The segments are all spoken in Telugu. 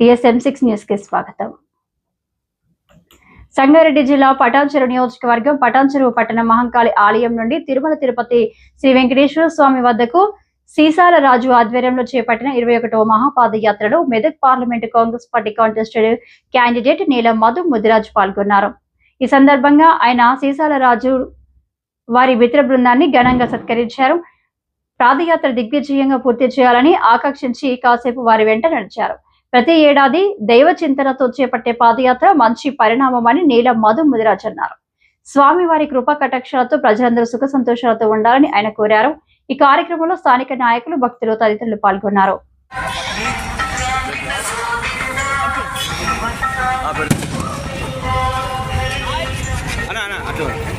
టిఎస్ఎం సిక్స్ న్యూస్కి స్వాగతం. సంగారెడ్డి జిల్లా పటాన్చెరు నియోజకవర్గం పటాన్చెరు పట్టణ మహంకాళి ఆలయం నుండి తిరుమల తిరుపతి శ్రీ వెంకటేశ్వర స్వామి వద్దకు సీసాల రాజు ఆధ్వర్యంలో చేపట్టిన ఇరవై ఒకటో మహాపాదయాత్రలో Medak parliament Congress party contested candidate Neelam Madhu Mudiraj పాల్గొన్నారు. ఈ సందర్భంగా ఆయన సీసాల రాజు వారి మిత్ర బృందాన్ని ఘనంగా సత్కరించారు. పాదయాత్ర దిగ్విజయంగా పూర్తి చేయాలని ఆకాంక్షించి కాసేపు వారి వెంట నడిచారు. ప్రతి ఏడాది దైవ చింతనతో చేపట్టే పాదయాత్ర మంచి పరిణామమని నీలం మధు ముదిరాజ్ అన్నారు. స్వామి వారి కృపా కటాక్షాలతో ప్రజలందరూ సుఖ సంతోషాలతో ఉండాలని ఆయన కోరారు. ఈ కార్యక్రమంలో స్థానిక నాయకులు భక్తులు తదితరులు పాల్గొన్నారు. అట్లా.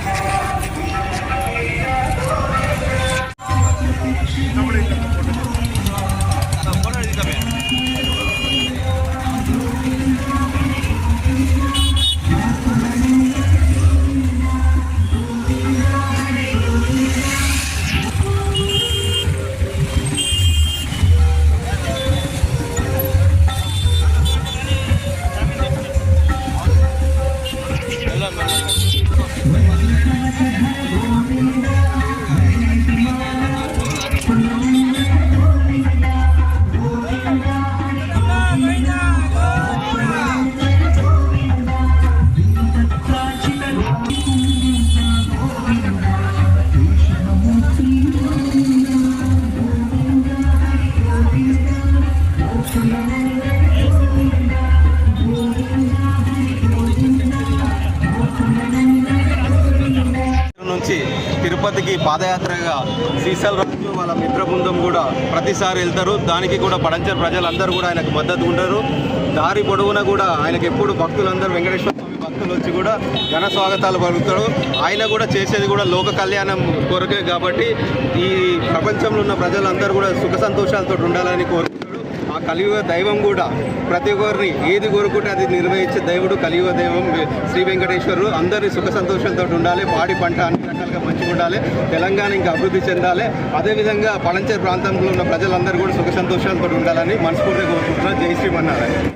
అన్న అటు తిరుపతికి పాదయాత్రగా శ్రీశైల రాజు వాళ్ళ మిత్ర బృందం కూడా ప్రతిసారి వెళ్తారు. దానికి కూడా పడంచర్ ప్రజలందరూ కూడా ఆయనకు మద్దతు ఉంటారు. దారి పొడవునా కూడా ఆయనకు ఎప్పుడు భక్తులందరూ వెంకటేశ్వర స్వామి భక్తులు వచ్చి కూడా ఘన స్వాగతాలు పలుకుతారు. ఆయన కూడా చేసేది కూడా లోక కళ్యాణం కొరకే కాబట్టి ఈ ప్రపంచంలో ఉన్న ప్రజలందరూ కూడా సుఖ సంతోషాలతో ఉండాలని కోరుకుంటారు ఆ కలియుగ దైవం కూడా ప్రతి ఒక్కరిని ఏది కోరుకుంటే అది నిర్వహించే దేవుడు కలియుగ దైవం శ్రీ వెంకటేశ్వరుడు. అందరి సుఖ సంతోషాలతో ఉండాలి. పాడి పంట అన్ని రకాలుగా మంచిగా ఉండాలి. తెలంగాణ ఇంకా అభివృద్ధి చెందాలి. అదేవిధంగా పలంచేరు ప్రాంతంలో ఉన్న ప్రజలందరూ కూడా సుఖ సంతోషాలతో ఉండాలని మనస్ఫూర్తిగా కోరుకుంటున్నాను జై శ్రీమన్నారాయణ